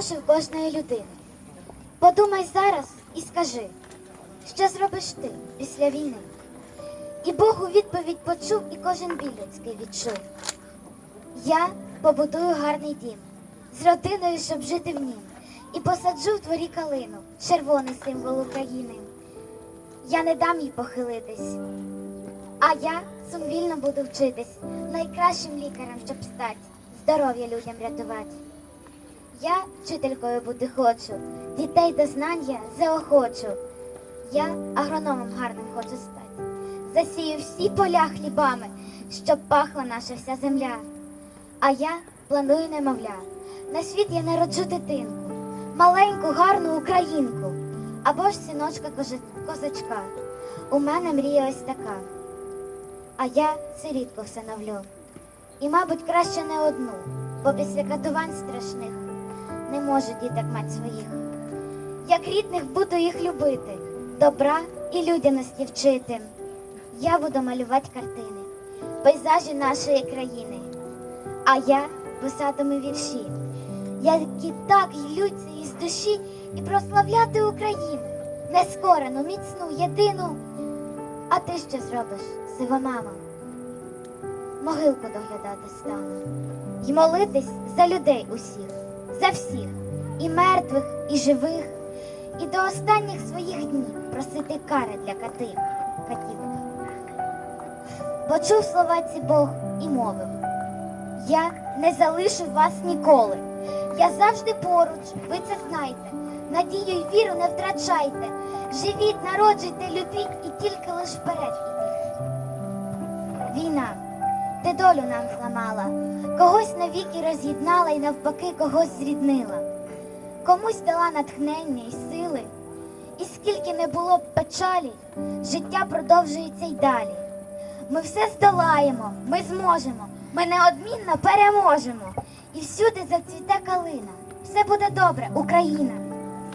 в кожної людини. Подумай зараз і скажи, що зробиш ти після війни? І Бог у відповідь почув, і кожен біль відчув. Я побудую гарний дім з родиною, щоб жити в нім, і посаджу в дворі калину, червоний символ України. Я не дам їй похилитись, а я сумвільно буду вчитись найкращим лікарем, щоб стати, здоров'я людям рятувати. Я вчителькою бути хочу, дітей до знань я заохочу. Я агрономом гарним хочу стати. Засію всі поля хлібами, щоб пахла наша вся земля. А я планую немовля. На світ я народжу дитинку, маленьку, гарну українку, або ж синочка козачка. У мене мрія ось така. А я сирітку всиновлю. І, мабуть, краще не одну, бо після катувань страшних може діток мать своїх. Як рідних буду їх любити, добра і людяності вчити. Я буду малювати картини, пейзажі нашої країни, а я писатиму вірші, які так ллються із душі і прославляти Україну, нескорену, міцну, єдину. А ти що зробиш, сива мама? Могилку доглядати стану і молитись за людей усіх, за всіх, і мертвих, і живих, і до останніх своїх днів просити кари для катів, катів. Почув слова ці Бог і мовив: Я не залишу вас ніколи. Я завжди поруч, ви це знайте. Надію й віру не втрачайте. Живіть, народжуйте, любіть і тільки лиш вперед ідіть. Війна, ти долю нам зламала, когось навіки роз'єднала і навпаки когось зріднила. Комусь дала натхнення і сили, і скільки не було б печалі, життя продовжується й далі. Ми все здолаємо, ми зможемо, ми неодмінно переможемо. І всюди зацвіте калина. Все буде добре, Україна.